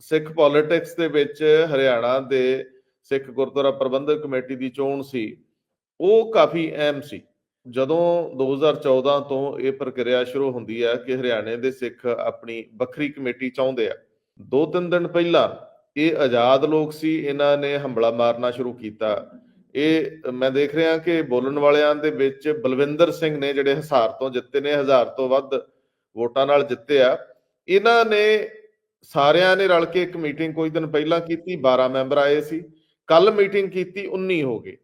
ਸਿੱਖ politics ਦੇ ਵਿੱਚ ਹਰਿਆਣਾ ਦੇ ਸਿੱਖ ਗੁਰਦੁਆਰਾ ਪ੍ਰਬੰਧਕ ਕਮੇਟੀ ਦੀ ਚੋਣ ਸੀ, ਉਹ ਕਾਫੀ ਅਹਿਮ ਸੀ। ਜਦੋਂ 2014 ਤੋਂ ਇਹ ਪ੍ਰਕਿਰਿਆ ਸ਼ੁਰੂ ਹੁੰਦੀ ਹੈ ਕਿ ਹਰਿਆਣੇ ਦੇ ਸਿੱਖ ਆਪਣੀ ਵੱਖਰੀ ਕਮੇਟੀ ਚਾਹੁੰਦੇ ਆ। ਦੋ ਤਿੰਨ ਦਿਨ ਪਹਿਲਾਂ ਇਹ ਆਜ਼ਾਦ ਲੋਕ ਸੀ, ਇਹਨਾਂ ਨੇ ਹਮਲਾ ਮਾਰਨਾ ਸ਼ੁਰੂ ਕੀਤਾ। ਇਹ ਮੈਂ ਦੇਖ ਰਿਹਾ ਕਿ ਬੋਲਣ ਵਾਲਿਆਂ ਦੇ ਵਿੱਚ ਬਲਵਿੰਦਰ ਸਿੰਘ ਨੇ ਜਿਹੜੇ ਹਜ਼ਾਰ ਤੋਂ ਜਿੱਤੇ ਨੇ, ਹਜ਼ਾਰ ਤੋਂ ਵੱਧ ਵੋਟਾਂ ਨਾਲ ਜਿੱਤੇ ਆ, ਇਹਨਾਂ ਨੇ ਸਾਰਿਆਂ ਨੇ ਰਲ ਕੇ ਇੱਕ ਮੀਟਿੰਗ ਕੋਈ ਦਿਨ ਪਹਿਲਾਂ ਕੀਤੀ 12 ਮੈਂਬਰ ਆਏ ਸੀ। ਕੱਲ ਮੀਟਿੰਗ ਕੀਤੀ 19 ਹੋ ਗਏ।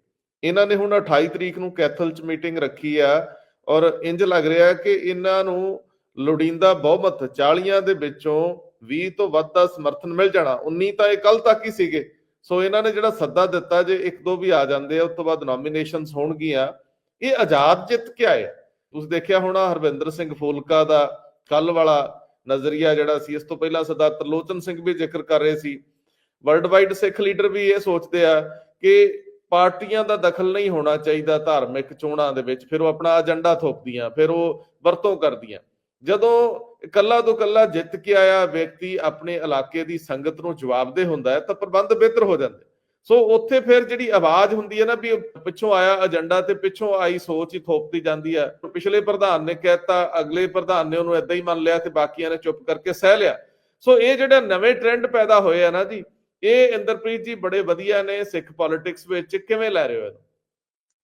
ਇਹਨਾਂ ਨੇ ਹੁਣ 28 ਤਰੀਕ ਨੂੰ ਕੈਥਲ ਚ ਮੀਟਿੰਗ ਰੱਖੀ ਆ ਔਰ ਇੰਜ ਲੱਗ ਰਿਹਾ ਕਿ ਇਹਨਾਂ ਨੂੰ ਲੋੜੀਂਦਾ ਬਹੁਮਤ 40 ਦੇ ਵਿੱਚੋਂ 20 ਤੋਂ ਵੱਧ ਦਾ ਸਮਰਥਨ ਮਿਲ ਜਾਣਾ। 19 ਤਾਂ ਇਹ ਕੱਲ ਤੱਕ ਹੀ ਸੀਗੇ। ਸੋ ਇਹਨਾਂ ਨੇ ਜਿਹੜਾ ਸੱਦਾ ਦਿੱਤਾ ਜੇ ਇੱਕ ਦੋ ਵੀ ਆ ਜਾਂਦੇ ਆ, ਉਸ ਤੋਂ ਬਾਅਦ ਨੋਮੀਨੇਸ਼ਨਸ ਹੋਣਗੀਆਂ। ਇਹ ਆਜ਼ਾਦ ਜਿੱਤ ਕੇ ਆਏ। ਤੁਸੀਂ ਦੇਖਿਆ ਹੋਣਾ ਹਰਵਿੰਦਰ ਸਿੰਘ ਫੂਲਕਾ ਦਾ ਕੱਲ ਵਾਲਾ ਨਜ਼ਰੀਆ ਜਿਹੜਾ ਸੀ, ਇਸ ਤੋਂ ਪਹਿਲਾਂ ਸਰਦਾਰ ਤਰਲੋਚਨ ਸਿੰਘ ਵੀ ਜ਼ਿਕਰ ਕਰ ਰਹੇ ਸੀ। ਵਰਲਡ ਵਾਈਡ ਸਿੱਖ ਲੀਡਰ ਵੀ ਇਹ ਸੋਚਦੇ ਆ ਕਿ ਪਾਰਟੀਆਂ ਦਾ ਦਖਲ ਨਹੀਂ ਹੋਣਾ ਚਾਹੀਦਾ ਧਾਰਮਿਕ ਚੋਣਾਂ ਦੇ ਵਿੱਚ, ਫਿਰ ਉਹ ਆਪਣਾ ਏਜੰਡਾ ਥੋਪਦੀਆਂ, ਫਿਰ ਉਹ ਵਰਤੋਂ ਕਰਦੀਆਂ। ਜਦੋਂ ਇਕੱਲਾ ਤੋਂ ਇਕੱਲਾ ਜਿੱਤ ਕੇ ਆਇਆ ਵਿਅਕਤੀ ਆਪਣੇ ਇਲਾਕੇ ਦੀ ਸੰਗਤ ਨੂੰ ਜਵਾਬਦੇ ਹੁੰਦਾ ਹੈ, ਤਾਂ ਪ੍ਰਬੰਧ ਬਿਹਤਰ ਹੋ ਜਾਂਦੇ। ਸੋ ਉੱਥੇ ਫਿਰ ਜਿਹੜੀ ਆਵਾਜ਼ ਹੁੰਦੀ ਹੈ ਨਾ ਵੀ ਪਿੱਛੋਂ ਆਇਆ ਏਜੰਡਾ ਤੇ ਪਿੱਛੋਂ ਆਈ ਸੋਚ ਹੀ ਥੋਪਤੀ ਜਾਂਦੀ ਹੈ। ਪਿਛਲੇ ਪ੍ਰਧਾਨ ਨੇ ਕਹਿਤਾ, ਅਗਲੇ ਪ੍ਰਧਾਨ ਨੇ ਉਹਨੂੰ ਏਦਾਂ ਹੀ ਮੰਨ ਲਿਆ ਤੇ ਬਾਕੀਆਂ ਨੇ ਚੁੱਪ ਕਰਕੇ ਸਹਿ ਲਿਆ। ਸੋ ਇਹ ਜਿਹੜੇ ਨਵੇਂ ਟ੍ਰੈਂਡ ਪੈਦਾ ਹੋਏ ਆ ਨਾ ਜੀ, ਇਹ ਇੰਦਰਪ੍ਰੀਤ ਜੀ ਬੜੇ ਵਧੀਆ ਨੇ ਸਿੱਖ ਪੋਲਿਟਿਕਸ ਵਿੱਚ। ਕਿਵੇਂ ਲੈ ਰਹੇ ਹੋ ਇਹਨੂੰ?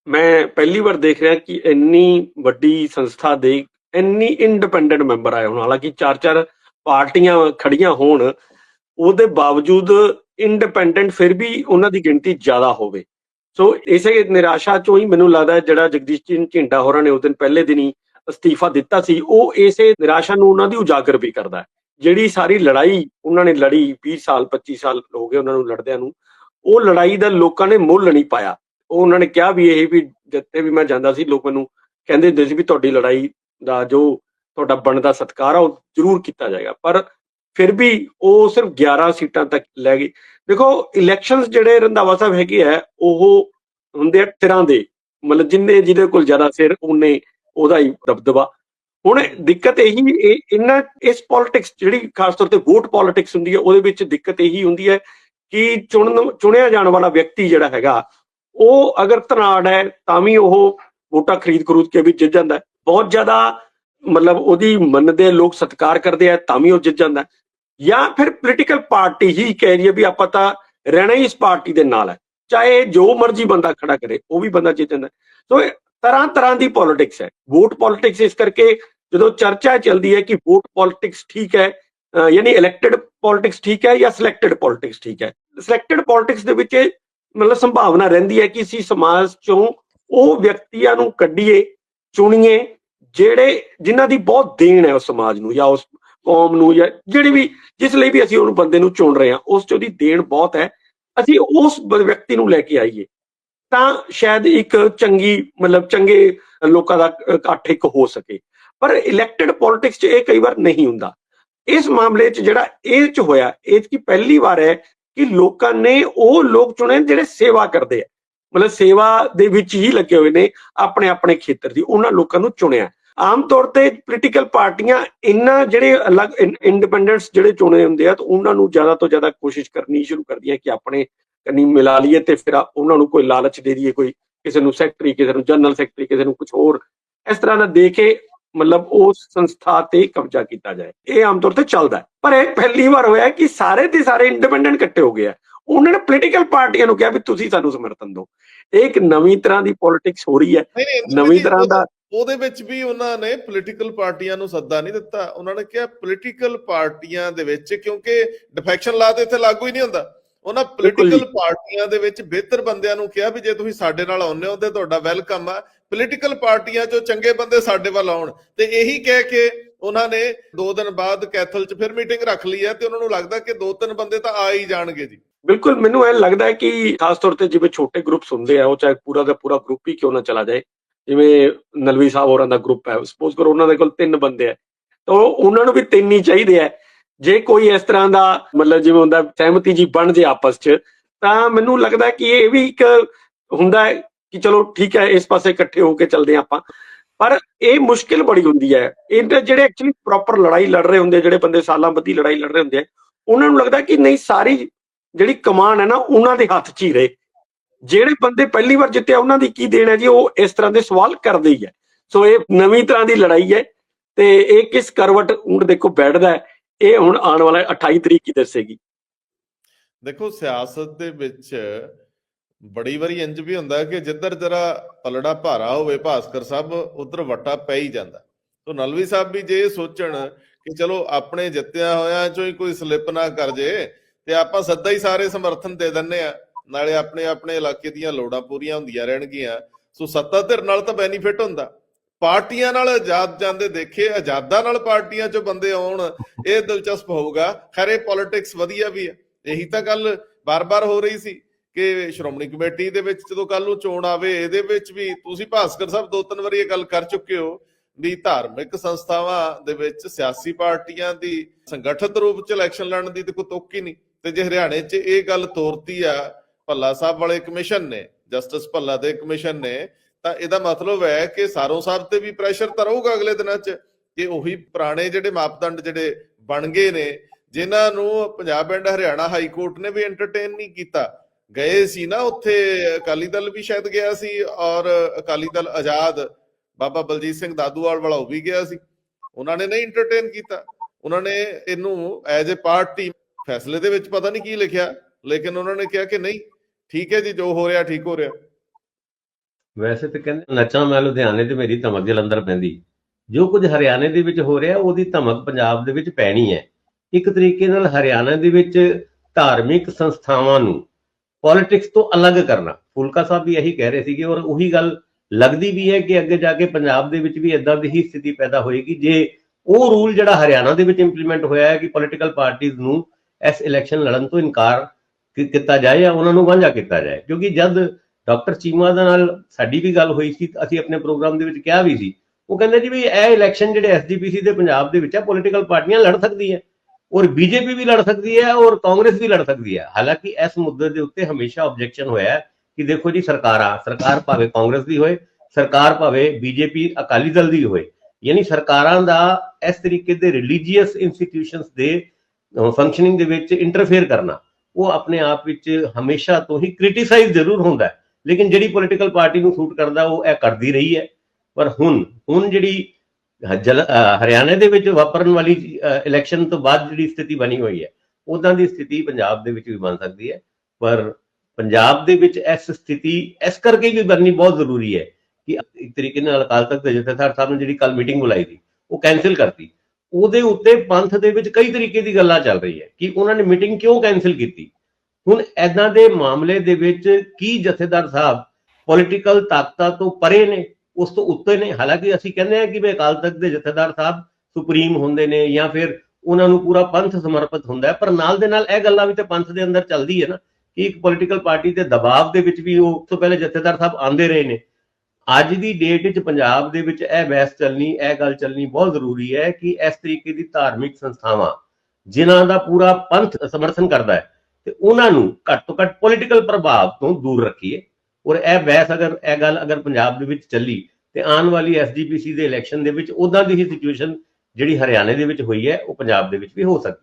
ਮੈਂ ਪਹਿਲੀ ਵਾਰ ਦੇਖ ਰਿਹਾ ਕਿ ਇੰਨੀ ਵੱਡੀ ਸੰਸਥਾ ਦੇ ਇੰਨੀ ਇੰਡੀਪੈਂਡੈਂਟ ਮੈਂਬਰ ਆਏ ਹੋਣ। ਹਾਲਾਂਕਿ ਚਾਰ ਚਾਰ ਪਾਰਟੀਆਂ ਖੜੀਆਂ ਹੋਣ, ਉਹਦੇ ਬਾਵਜੂਦ ਇੰਡੀਪੈਂਡੈਂਟ ਫਿਰ ਵੀ ਉਹਨਾਂ ਦੀ ਗਿਣਤੀ ਜ਼ਿਆਦਾ ਹੋਵੇ। ਸੋ ਇਸੇ ਨਿਰਾਸ਼ਾ ਚੋਂ ਹੀ ਮੈਨੂੰ ਲੱਗਦਾ ਜਿਹੜਾ ਜਗਦੀਸ਼ ਸਿੰਘ ਝਿੰਡਾ ਹੋਰਾਂ ਨੇ ਉਸ ਦਿਨ ਪਹਿਲੇ ਦਿਨ ਹੀ ਅਸਤੀਫਾ ਦਿੱਤਾ ਸੀ, ਉਹ ਇਸੇ ਨਿਰਾਸ਼ਾ ਨੂੰ ਉਹਨਾਂ ਦੀ ਉਜਾਗਰ ਵੀ ਕਰਦਾ ਜਿਹੜੀ ਸਾਰੀ ਲੜਾਈ ਉਹਨਾਂ ਨੇ ਲੜੀ 20 ਸਾਲ 25 ਸਾਲ ਹੋ ਗਏ ਉਹਨਾਂ ਨੂੰ ਲੜਦਿਆਂ ਨੂੰ, ਉਹ ਲੜਾਈ ਦਾ ਲੋਕਾਂ ਨੇ ਮੁੱਲ ਨਹੀਂ ਪਾਇਆ। ਉਹ ਉਹਨਾਂ ਨੇ ਕਿਹਾ ਵੀ ਇਹ ਵੀ ਜਿੱਥੇ ਵੀ ਮੈਂ ਜਾਂਦਾ ਸੀ, ਲੋਕ ਮੈਨੂੰ ਕਹਿੰਦੇ ਹੁੰਦੇ ਸੀ ਵੀ ਤੁਹਾਡੀ ਲੜਾਈ ਦਾ ਜੋ ਤੁਹਾਡਾ ਬਣਦਾ ਸਤਕਾਰ ਆ, ਉਹ ਜ਼ਰੂਰ ਕੀਤਾ ਜਾਏਗਾ। ਪਰ ਫਿਰ ਵੀ ਉਹ ਸਿਰਫ 11 ਸੀਟਾਂ ਤੱਕ ਲੈ ਗਈ। ਦੇਖੋ ਇਲੈਕਸ਼ਨਸ ਜਿਹੜੇ ਰੰਧਾਵਾ ਸਾਹਿਬ ਹੈਗੇ ਆ, ਉਹ ਹੁੰਦੇ ਆ ਤਿਰਾਂ ਦੇ। ਮਤਲਬ ਜਿੰਨੇ ਜਿਹਦੇ ਕੋਲ ਜ਼ਿਆਦਾ ਸਿਰ ਉਹਨੇ ਉਹਦਾ ਹੀ ਦਬਦਬਾ। ਹੁਣ ਦਿੱਕਤ ਇਹੀ ਇਹਨਾਂ, ਇਸ ਪੋਲਿਟਿਕਸ ਜਿਹੜੀ ਖਾਸ ਤੌਰ ਤੇ ਵੋਟ ਪੋਲਿਟਿਕਸ ਹੁੰਦੀ ਹੈ ਉਹਦੇ ਵਿੱਚ ਦਿੱਕਤ ਇਹੀ ਹੁੰਦੀ ਹੈ ਕਿ ਚੁਣਨ, ਚੁਣਿਆ ਜਾਣ ਵਾਲਾ ਵਿਅਕਤੀ ਜਿਹੜਾ ਹੈਗਾ, ਉਹ ਅਗਰ ਧਨਾੜ ਹੈ, ਤਾਂ ਵੀ ਉਹ ਵੋਟਾਂ ਖਰੀਦ ਖਰੂਦ ਕੇ ਵੀ ਜਿੱਤ ਜਾਂਦਾ ਬਹੁਤ ਜ਼ਿਆਦਾ ਮਤਲਬ ਉਹਦੀ ਮੰਨਦੇ ਲੋਕ ਸਤਿਕਾਰ ਕਰਦੇ ਆ, ਤਾਂ ਵੀ ਉਹ ਜਿੱਤ ਜਾਂਦਾ ਜਾਂ ਫਿਰ ਪੋਲੀਟੀਕਲ ਪਾਰਟੀ ਹੀ ਕਹਿ ਰਹੀ ਹੈ ਵੀ ਆਪਾਂ ਤਾਂ ਰਹਿਣਾ ਹੀ ਇਸ ਪਾਰਟੀ ਦੇ ਨਾਲ ਹੈ। ਚਾਹੇ ਜੋ ਮਰਜ਼ੀ ਬੰਦਾ ਖੜਾ ਕਰੇ, ਉਹ ਵੀ ਬੰਦਾ ਜਿੱਤ ਜਾਂਦਾ ਸੋ ਤਰ੍ਹਾਂ ਤਰ੍ਹਾਂ ਦੀ ਪੋਲਿਟਿਕਸ ਹੈ। ਵੋਟ ਪੋਲਿਟਿਕਸ ਇਸ ਕਰਕੇ ਜਦੋਂ ਚਰਚਾ ਚੱਲਦੀ ਹੈ ਕਿ ਵੋਟ ਪੋਲਿਟਿਕਸ ਠੀਕ ਹੈ ਯਾਨੀ ਇਲੈਕਟਿਡ ਪੋਲਿਟਿਕਸ ਠੀਕ ਹੈ ਜਾਂ ਸਿਲੈਕਟਿਡ ਪੋਲਿਟਿਕਸ ਠੀਕ ਹੈ। ਸਿਲੈਕਟਿਡ ਪੋਲਿਟਿਕਸ ਦੇ ਵਿੱਚ ਇਹ ਮਤਲਬ ਸੰਭਾਵਨਾ ਰਹਿੰਦੀ ਹੈ ਕਿ ਅਸੀਂ ਸਮਾਜ ਚੋਂ ਉਹ ਵਿਅਕਤੀਆਂ ਨੂੰ ਕੱਢੀਏ, ਚੁਣੀਏ, ਜਿਹੜੇ ਜਿਨ੍ਹਾਂ ਦੀ ਬਹੁਤ ਦੇਣ ਹੈ ਉਸ ਸਮਾਜ ਨੂੰ ਜਾਂ ਉਸ ਕੌਮ ਨੂੰ ਜਾਂ ਜਿਹੜੀ ਵੀ, ਜਿਸ ਲਈ ਵੀ ਅਸੀਂ ਉਹਨੂੰ ਬੰਦੇ ਨੂੰ ਚੁਣ ਰਹੇ ਹਾਂ, ਉਸ ਚ ਉਹਦੀ ਦੇਣ ਬਹੁਤ ਹੈ। ਅਸੀਂ ਉਸ ਵਿਅਕਤੀ ਨੂੰ ਲੈ ਕੇ ਆਈਏ। ਤਾਂ ਸ਼ਾਇਦ ਇੱਕ ਚੰਗੀ, ਮਤਲਬ ਚੰਗੇ ਲੋਕਾਂ ਦਾ ਇਕੱਠ ਇੱਕ ਹੋ ਸਕੇ। ਪਰ ਇਲੈਕਟਿਡ ਪੋਲਿਟਿਕਸ 'ਚ ਇਹ ਕਈ ਵਾਰ ਨਹੀਂ ਹੁੰਦਾ। ਇਸ ਮਾਮਲੇ 'ਚ ਜਿਹੜਾ ਇਹ 'ਚ ਹੋਇਆ, ਇਹ 'ਚ ਪਹਿਲੀ ਵਾਰ ਹੈ ਕਿ ਲੋਕਾਂ ਨੇ ਉਹ ਲੋਕ ਚੁਣੇ ਜਿਹੜੇ ਸੇਵਾ ਕਰਦੇ ਆ। ਮਤਲਬ ਸੇਵਾ ਦੇ ਵਿੱਚ ਹੀ ਲੱਗੇ ਹੋਏ ਨੇ ਆਪਣੇ ਆਪਣੇ ਖੇਤਰ ਦੀ। ਉਹਨਾਂ ਲੋਕਾਂ ਨੂੰ ਚੁਣਿਆ। ਆਮ ਤੌਰ ਤੇ ਪੋਲੀਟੀਕਲ ਪਾਰਟੀਆਂ ਇੰਨਾ ਜਿਹੜੇ ਅਲੱਗ ਇੰਡੀਪੈਂਡੈਂਟਸ ਜਿਹੜੇ ਚੁਣੇ ਹੁੰਦੇ ਆ ਤਾਂ ਉਹਨਾਂ ਨੂੰ ਜ਼ਿਆਦਾ ਤੋਂ ਜ਼ਿਆਦਾ ਕੋਸ਼ਿਸ਼ ਕਰਨੀ ਸ਼ੁਰੂ ਕਰਦੀਆਂ ਕਿ ਆਪਣੇ ਕੰਨੀ ਮਿਲਾ ਲਈਏ ਤੇ ਫਿਰ ਉਹਨਾਂ ਨੂੰ ਕੋਈ ਲਾਲਚ ਦੇ ਦਈਏ ਕੋਈ ਕਿਸੇ ਨੂੰ ਸੈਕਟਰੀ ਕਿਸੇ ਨੂੰ ਜਨਰਲ ਸੈਕਟਰੀ ਕਿਸੇ ਨੂੰ ਕੁਝ ਹੋਰ। ਇਸ ਤਰ੍ਹਾਂ ਦਾ ਦੇ ਕੇ ਮਤਲਬ ਉਸ ਸੰਸਥਾ ਤੇ ਕਬਜ਼ਾ ਕੀਤਾ ਜਾਏ। ਇਹ ਆਮ ਤੌਰ ਤੇ ਚੱਲਦਾ ਪਰ ਇਹ ਪਹਿਲੀ ਵਾਰ ਹੋਇਆ ਕਿ ਸਾਰੇ ਦੇ ਸਾਰੇ ਇੰਡੀਪੈਂਡੈਂਟ ਇਕੱਠੇ ਹੋ ਗਏ ਆ। ਉਹਨਾਂ ਨੇ ਪੋਲੀਟੀਕਲ ਪਾਰਟੀਆਂ ਨੂੰ ਕਿਹਾ ਵੀ ਤੁਸੀਂ ਸਾਨੂੰ ਸਮਰਥਨ ਦਿਓ। ਇਹ ਇੱਕ ਨਵੀਂ ਤਰ੍ਹਾਂ ਦੀ ਪੋਲਿਟਿਕਸ ਹੋ ਰਹੀ ਹੈ। ਨਵੀਂ ਤਰ੍ਹਾਂ ਦਾ ਉਹਦੇ ਵਿੱਚ ਵੀ ਉਹਨਾਂ ਨੇ ਪੋਲੀਟੀਕਲ ਪਾਰਟੀਆਂ ਨੂੰ ਸੱਦਾ ਨਹੀਂ ਦਿੱਤਾ। ਉਹਨਾਂ ਨੇ ਕਿਹਾ ਪੋਲੀਟੀਕਲ ਪਾਰਟੀਆਂ ਦੇ ਵਿੱਚ ਕਿਉਂਕਿ ਡਿਫੈਕਸ਼ਨ ਲਾ ਤੇ ਇੱਥੇ ਲਾਗੂ ਹੀ ਨਹੀਂ ਹੁੰਦਾ। ਉਹਨਾਂ। ਪੋਲੀਟੀਕਲ ਪਾਰਟੀਆਂ ਦੇ ਵਿੱਚ ਬਿਹਤਰ ਬੰਦਿਆਂ ਨੂੰ ਕਿਹਾ ਵੀ ਜੇ ਤੁਸੀਂ ਸਾਡੇ ਨਾਲ ਆਉਂਦੇ ਹੋ ਤੇ ਤੁਹਾਡਾ ਵੈਲਕਮ ਆ। ਪੋਲੀਟੀਕਲ ਪਾਰਟੀਆਂ 'ਚੋਂ ਚੰਗੇ ਬੰਦੇ ਸਾਡੇ ਵੱਲ ਆਉਣ। ਤੇ ਇਹੀ ਕਹਿ ਕੇ ਉਹਨਾਂ ਨੇ 2 ਦਿਨ ਬਾਅਦ ਕੈਥਲ 'ਚ ਫਿਰ ਮੀਟਿੰਗ ਰੱਖ ਲਈ ਹੈ ਤੇ ਉਹਨਾਂ ਨੂੰ ਲੱਗਦਾ ਕਿ ਦੋ ਤਿੰਨ ਬੰਦੇ ਤਾਂ ਆ ਹੀ ਜਾਣਗੇ ਜੀ। ਬਿਲਕੁਲ ਮੈਨੂੰ ਇਹ ਲੱਗਦਾ ਹੈ ਕਿ ਖਾਸ ਤੌਰ ਤੇ ਜਿਵੇਂ ਛੋਟੇ ਗਰੁੱਪਸ ਹੁੰਦੇ ਆ ਉਹ ਚਾਹੇ ਪੂਰਾ ਦਾ ਪੂਰਾ ਗਰੁੱਪ ਹੀ ਕਿਉਂ ਨਾ ਚਲਾ ਜਾਏ। ਜਿਵੇਂ ਨਲਵੀ ਸਾਹਿਬ ਹੋਰਾਂ ਦਾ ਗਰੁੱਪ ਹੈ ਸਪੋਜ਼ ਕਰੋ ਉਹਨਾਂ ਦੇ ਕੋਲ ਤਿੰਨ ਬੰਦੇ ਆ ਤਾਂ ਉਹਨਾਂ ਨੂੰ ਵੀ ਤਿੰਨ ਹੀ ਚਾਹੀਦੇ ਆ ਜੇ ਕੋਈ ਇਸ ਤਰ੍ਹਾਂ ਦਾ ਮਤਲਬ ਜਿਵੇਂ ਹੁੰਦਾ ਸਹਿਮਤੀ ਜੀ ਬਣ ਜੇ ਆਪਸ 'ਚ ਤਾਂ ਮੈਨੂੰ ਲੱਗਦਾ ਕਿ ਇਹ ਵੀ ਇੱਕ ਹੁੰਦਾ ਹੈ ਕਿ ਚਲੋ ਠੀਕ ਹੈ ਇਸ ਪਾਸੇ ਇਕੱਠੇ ਹੋ ਕੇ ਚੱਲਦੇ ਹਾਂ ਆਪਾਂ। ਪਰ ਇਹ ਮੁਸ਼ਕਿਲ ਬੜੀ ਹੁੰਦੀ ਹੈ। ਇਹ ਜਿਹੜੇ ਐਕਚੁਅਲੀ ਪ੍ਰੋਪਰ ਲੜਾਈ ਲੜ ਰਹੇ ਹੁੰਦੇ ਆ, ਜਿਹੜੇ ਬੰਦੇ ਸਾਲਾਂ ਬੱਧੀ ਲੜਾਈ ਲੜ ਰਹੇ ਹੁੰਦੇ ਆ ਉਹਨਾਂ ਨੂੰ ਲੱਗਦਾ ਕਿ ਨਹੀਂ ਸਾਰੀ ਜਿਹੜੀ ਕਮਾਨ ਹੈ ਨਾ ਉਹਨਾਂ ਦੇ ਹੱਥ 'ਚ ਹੀ ਰਹੇ। ਜਿਹੜੇ ਬੰਦੇ ਪਹਿਲੀ ਵਾਰ ਜਿੱਤਿਆ, ਉਹਨਾਂ ਦੀ ਕੀ ਦੇਣ ਹੈ ਜੀ? ਉਹ ਇਸ ਤਰ੍ਹਾਂ ਦੇ ਸਵਾਲ ਕਰਦੇ ਹੀ ਹੈ। ਸੋ ਇਹ ਨਵੀਂ ਤਰ੍ਹਾਂ ਦੀ ਲੜਾਈ ਹੈ ਤੇ ਇਹ ਕਿਸ ਕਰਵਟ ਊਂਟ ਦੇਖੋ ਬੈਠਦਾ ਇਹ ਹੁਣ ਆਉਣ ਵਾਲਾ 28 ਤਰੀਕ ਹੀ ਦੱਸੇਗੀ। ਦੇਖੋ, ਸਿਆਸਤ ਦੇ ਵਿੱਚ ਬੜੀ ਵਾਰੀ ਇੰਜ ਵੀ ਹੁੰਦਾ ਕਿ ਜਿੱਧਰ ਜਰਾ ਪਲੜਾ ਭਾਰਾ ਹੋਵੇ, ਭਾਸਕਰ ਸਾਹਿਬ, ਉਧਰ ਵਟਾ ਪੈ ਹੀ ਜਾਂਦਾ। ਤੋ ਨਲਵੀ ਸਾਹਿਬ ਵੀ ਜੇ ਇਹ ਸੋਚਣ ਕਿ ਚਲੋ ਆਪਣੇ ਜਿੱਤਿਆ ਹੋਇਆਂ ਚੋਂ ਹੀ ਕੋਈ ਸਲਿੱਪ ਨਾ ਕਰ ਜੇ, ਤੇ ਆਪਾਂ ਸੱਦਾ ਹੀ ਸਾਰੇ ਸਮਰਥਨ ਦੇ ਦਿੰਨੇ ਆ ਨਾਲੇ ਆਪਣੇ ਆਪਣੇ ਇਲਾਕੇ ਦੀਆਂ ਲੋੜਾਂ ਪੂਰੀਆਂ ਹੁੰਦੀਆਂ ਰਹਿਣਗੀਆਂ। ਸੋ ਸੱਤਾ ਧਿਰ ਨਾਲ ਤਾਂ ਬੈਨੀਫਿਟ ਹੁੰਦਾ। ਪਾਰਟੀਆਂ ਨਾਲ ਆਜ਼ਾਦ ਜਾਂਦੇ ਦੇਖੇ, ਆਜ਼ਾਦਾਂ ਨਾਲ ਪਾਰਟੀਆਂ 'ਚੋਂ ਬੰਦੇ ਆਉਣ, ਇਹ ਦਿਲਚਸਪ ਹੋਊਗਾ। ਖਰੇ ਪੋਲਿਟਿਕਸ ਵਧੀਆ ਵੀ ਹੈ ਇਹੀ ਤਾਂ ਗੱਲ ਬਾਰ-ਬਾਰ ਹੋ ਰਹੀ ਸੀ ਕਿ ਸ਼੍ਰੋਮਣੀ ਕਮੇਟੀ ਦੇ ਵਿੱਚ ਜਦੋਂ ਕੱਲ ਨੂੰ ਚੋਣ ਆਵੇ, ਇਹਦੇ ਵਿੱਚ ਵੀ ਤੁਸੀਂ ਭਾਸਕਰ ਸਾਹਿਬ ਦੋ ਤਿੰਨ ਵਾਰੀ ਇਹ ਗੱਲ ਕਰ ਚੁੱਕੇ ਹੋ ਵੀ ਧਾਰਮਿਕ ਸੰਸਥਾਵਾਂ ਦੇ ਵਿੱਚ ਸਿਆਸੀ ਪਾਰਟੀਆਂ ਦੀ ਸੰਗਠਿਤ ਰੂਪ 'ਚ ਇਲੈਕਸ਼ਨ ਲੜਨ ਦੀ ਤੇ ਕੋਈ ਤੋਕ ਹੀ ਨਹੀਂ। ਤੇ ਜੇ ਹਰਿਆਣੇ 'ਚ ਇਹ ਗੱਲ ਤੋਰਤੀ ਆ ਭੱਲਾ ਸਾਹਿਬ ਵਾਲੇ ਕਮਿਸ਼ਨ ਨੇ, ਜਸਟਿਸ ਭੱਲਾ ਦੇ ਕਮਿਸ਼ਨ ਨੇ, ਤਾਂ ਇਹਦਾ ਮਤਲਬ ਹੈ ਕਿ ਸਾਰੋਂ ਸਾਹਿਬ ਤੇ ਵੀ ਪ੍ਰੈਸ਼ਰ ਤਾਂ ਰਹੂਗਾ ਅਗਲੇ ਦਿਨਾਂ 'ਚ ਕਿ ਉਹੀ ਪੁਰਾਣੇ ਜਿਹੜੇ ਮਾਪਦੰਡ ਜਿਹੜੇ ਬਣ ਗਏ ਨੇ, ਜਿਨ੍ਹਾਂ ਨੂੰ Punjab and Haryana high court ਨੇ ਵੀ ਐਂਟਰਟੇਨ ਨਹੀਂ ਕੀਤਾ। ਗਏ ਸੀ ਨਾ ਉੱਥੇ, ਅਕਾਲੀ ਦਲ ਵੀ ਸ਼ਾਇਦ ਗਿਆ ਸੀ ਔਰ ਅਕਾਲੀ ਦਲ ਆਜ਼ਾਦ, ਬਾਬਾ ਬਲਜੀਤ ਸਿੰਘ ਦਾਦੂਵਾਲ ਵਾਲਾ ਉਹ ਵੀ ਗਿਆ ਸੀ। ਉਹਨਾਂ ਨੇ ਨਹੀਂ ਐਂਟਰਟੇਨ ਕੀਤਾ। ਉਹਨਾਂ ਨੇ ਇਹਨੂੰ ਐਜ਼ ਅ ਪਾਰਟੀ ਫੈਸਲੇ ਦੇ ਵਿੱਚ ਪਤਾ ਨਹੀਂ ਕੀ ਲਿਖਿਆ, ਲੇਕਿਨ ਉਹਨਾਂ ਨੇ ਕਿਹਾ ਕਿ ਨਹੀਂ ਠੀਕ ਹੈ ਜੀ, ਜੋ ਹੋ ਰਿਹਾ ਠੀਕ ਹੋ ਰਿਹਾ। ਵੈਸੇ ਤਾਂ ਕਹਿੰਦੇ ਨੱਚਾਂ ਮੈਂ ਲੁਧਿਆਣੇ ਤੇ ਮੇਰੀ ਧਮਕ ਜਲੰਧਰ ਪੈਂਦੀ। ਜੋ ਕੁਝ ਹਰਿਆਣੇ ਦੇ ਵਿੱਚ ਹੋ ਰਿਹਾ, ਉਹਦੀ ਧਮਕ ਪੰਜਾਬ ਦੇ ਵਿੱਚ ਪੈਣੀ ਹੈ। ਇੱਕ ਤਰੀਕੇ ਨਾਲ ਹਰਿਆਣਾ ਦੇ ਵਿੱਚ ਧਾਰਮਿਕ ਸੰਸਥਾਵਾਂ ਨੂੰ ਪੋਲਿਟਿਕਸ ਤੋਂ ਅਲੱਗ ਕਰਨਾ। ਫੁਲਕਾ ਸਾਹਿਬ ਵੀ ਇਹੀ ਕਹਿ ਰਹੇ ਸੀਗੇ ਔਰ ਉਹੀ ਗੱਲ ਲੱਗਦੀ ਵੀ ਹੈ ਕਿ ਅੱਗੇ ਜਾ ਕੇ ਪੰਜਾਬ ਦੇ ਵਿੱਚ ਵੀ ਇਦਾਂ ਦੀ ਹੀ ਸਥਿਤੀ ਪੈਦਾ ਹੋਏਗੀ। ਜੇ ਉਹ ਰੂਲ ਜਿਹੜਾ ਹਰਿਆਣਾ ਦੇ ਵਿੱਚ ਇੰਪਲੀਮੈਂਟ ਹੋਇਆ ਹੈ ਕਿ ਪੋਲਿਟੀਕਲ ਪਾਰਟੀਆਂ ਨੂੰ ਇਸ ਇਲੈਕਸ਼ਨ ਲੜਨ ਤੋਂ ਇਨਕਾਰ ਕੀਤਾ ਜਾਏ ਜਾਂ ਉਹਨਾਂ ਨੂੰ ਵਾਂਝਾ ਕੀਤਾ ਜਾਏ। ਕਿਉਂਕਿ ਜਦ ਡਾਕਟਰ ਚੀਮਾ ਦੇ ਨਾਲ ਸਾਡੀ ਵੀ ਗੱਲ ਹੋਈ ਸੀ, ਅਸੀਂ ਆਪਣੇ ਪ੍ਰੋਗਰਾਮ ਦੇ ਵਿੱਚ ਕਿਹਾ ਵੀ ਸੀ, ਉਹ ਕਹਿੰਦੇ ਜੀ ਵੀ ਇਹ ਇਲੈਕਸ਼ਨ ਜਿਹੜੇ ਐਸਜੀਪੀਸੀ ਦੇ ਪੰਜਾਬ ਦੇ ਵਿੱਚ ਹੈ ਪੋਲਿਟੀਕਲ ਪਾਰਟੀਆਂ ਲੜ ਸਕਦੀ ਹੈ ਔਰ ਬੀਜੇਪੀ ਵੀ ਲੜ ਸਕਦੀ ਹੈ ਔਰ ਕਾਂਗਰਸ ਵੀ ਲੜ ਸਕਦੀ ਹੈ। ਹਾਲਾਂਕਿ ਇਸ ਮੁੱਦੇ ਦੇ ਉੱਤੇ ਹਮੇਸ਼ਾ ਆਬਜੈਕਸ਼ਨ ਹੋਇਆ ਕਿ ਦੇਖੋ ਜੀ ਸਰਕਾਰਾਂ ਸਰਕਾਰ ਭਾਵੇਂ ਕਾਂਗਰਸ ਦੀ ਹੋਏ, ਸਰਕਾਰ ਭਾਵੇਂ ਬੀਜੇਪੀ ਅਕਾਲੀ ਦਲ ਦੀ ਹੋਏ। ਯਾਨੀ ਸਰਕਾਰਾਂ ਦਾ ਇਸ ਤਰੀਕੇ ਦੇ ਰਿਲੀਜੀਅਸ ਇੰਸਟੀਟਿਊਸ਼ਨਸ ਦੇ ਫੰਕਸ਼ਨਿੰਗ ਦੇ ਵਿੱਚ ਇੰਟਰਫੇਅਰ ਕਰਨਾ। ਉਹ ਆਪਣੇ ਆਪ ਵਿੱਚ ਹਮੇਸ਼ਾ ਤੋਂ ਹੀ ਕ੍ਰਿਟਿਸਾਈਜ਼ ਜ਼ਰੂਰ ਹੁੰਦਾ ਹੈ। ਲੇਕਿਨ ਜਿਹੜੀ ਪੋਲੀਟੀਕਲ ਪਾਰਟੀ ਨੂੰ ਸੂਟ ਕਰਦਾ, ਉਹ ਇਹ ਕਰਦੀ ਰਹੀ ਹੈ। ਪਰ ਹੁਣ ਹੁਣ ਜਿਹੜੀ ਹ- ਹਰਿਆਣੇ ਦੇ ਵਿੱਚ ਵਾਪਰਨ ਵਾਲੀ ਇਲੈਕਸ਼ਨ ਤੋਂ ਬਾਅਦ ਜਿਹੜੀ ਸਥਿਤੀ ਬਣੀ ਹੋਈ ਹੈ ਉਦਾਂ ਦੀ ਸਥਿਤੀ ਪੰਜਾਬ ਦੇ ਵਿੱਚ ਵੀ ਬਣ ਸਕਦੀ ਹੈ। ਪਰ ਪੰਜਾਬ ਦੇ ਵਿੱਚ ਇਸ ਸਥਿਤੀ, ਇਸ ਕਰਕੇ ਵੀ ਬਣਨੀ ਬਹੁਤ ਜ਼ਰੂਰੀ ਹੈ ਕਿ ਇੱਕ ਤਰੀਕੇ ਨਾਲ ਅਕਾਲ ਤਖਤ ਦੇ ਜਥੇਦਾਰ ਸਾਹਿਬ ਨੇ ਜਿਹੜੀ ਕੱਲ ਮੀਟਿੰਗ ਬੁਲਾਈ ਸੀ, ਉਹ ਕੈਨਸਲ ਕਰਤੀ। ਉਹਦੇ ਉੱਤੇ ਪੰਥ ਦੇ ਵਿੱਚ ਕਈ ਤਰੀਕੇ ਦੀ ਗੱਲਾਂ ਚੱਲ ਰਹੀ ਹੈ ਕਿ ਉਹਨਾਂ ਨੇ ਮੀਟਿੰਗ ਕਿਉਂ ਕੈਨਸਲ ਕੀਤੀ? ਹੁਣ ਐਦਾਂ ਦੇ ਮਾਮਲੇ ਦੇ ਵਿੱਚ ਕੀ ਜਥੇਦਾਰ ਸਾਹਿਬ ਪੋਲਿਟੀਕਲ ਤਾਕਤਾਂ ਤੋਂ ਪਰੇ ਨੇ, ਉਸ ਤੋਂ ਉੱਤੇ ਨੇ? ਹਾਲਾਂਕਿ ਅਸੀਂ ਕਹਿੰਦੇ ਹਾਂ ਕਿ ਵੀ ਅਕਾਲ ਤਖਤ ਦੇ ਜਥੇਦਾਰ ਸਾਹਿਬ ਸੁਪਰੀਮ ਹੁੰਦੇ ਨੇ ਜਾਂ ਫਿਰ ਉਹਨਾਂ ਨੂੰ ਪੂਰਾ ਪੰਥ ਸਮਰਪਿਤ ਹੁੰਦਾ ਹੈ, ਪਰ ਨਾਲ ਦੇ ਨਾਲ ਇਹ ਗੱਲਾਂ ਵੀ ਤੇ ਪੰਥ ਦੇ ਅੰਦਰ ਚੱਲਦੀ ਹੈ ਨਾ ਕਿ ਇੱਕ ਪੋਲਿਟੀਕਲ ਪਾਰਟੀ ਦੇ ਦਬਾਅ ਦੇ ਵਿੱਚ ਵੀ ਉਹ ਉਸ ਤੋਂ ਪਹਿਲੇ ਜਥੇਦਾਰ ਸਾਹਿਬ ਆਂਦੇ ਰਹੇ ਨੇ। ਅੱਜ ਦੀ ਡੇਟ ਵਿੱਚ ਪੰਜਾਬ ਦੇ ਵਿੱਚ ਇਹ ਬਹਿਸ ਚੱਲਣੀ, ਇਹ ਗੱਲ ਚੱਲਣੀ ਬਹੁਤ ਜ਼ਰੂਰੀ ਹੈ ਕਿ ਇਸ ਤਰੀਕੇ ਦੀ ਧਾਰਮਿਕ ਸੰਸਥਾਵਾਂ ਜਿਨ੍ਹਾਂ ਦਾ ਪੂਰਾ ਪੰਥ ਸਮਰਥਨ ਕਰਦਾ ਹੈ ਤੇ ਉਹਨਾਂ ਨੂੰ ਘੱਟ ਤੋਂ ਘੱਟ ਪੋਲਿਟੀਕਲ ਪ੍ਰਭਾਵ ਤੋਂ ਦੂਰ ਰੱਖੀਏ। ਔਰ ਇਹ ਬਹਿਸ ਅਗਰ, ਇਹ ਗੱਲ ਅਗਰ ਪੰਜਾਬ ਦੇ ਵਿੱਚ ਚੱਲੀ ਤੇ ਆਉਣ ਵਾਲੀ ਐਸਜੀਪੀਸੀ ਦੇ ਇਲੈਕਸ਼ਨ ਦੇ ਵਿੱਚ ਉਦਾਂ ਦੀ ਹੀ ਸਿਚੁਏਸ਼ਨ ਜਿਹੜੀ ਹਰਿਆਣੇ ਦੇ ਵਿੱਚ ਹੋਈ ਹੈ, ਉਹ ਪੰਜਾਬ ਦੇ ਵਿੱਚ ਵੀ ਹੋ ਸਕਦੀ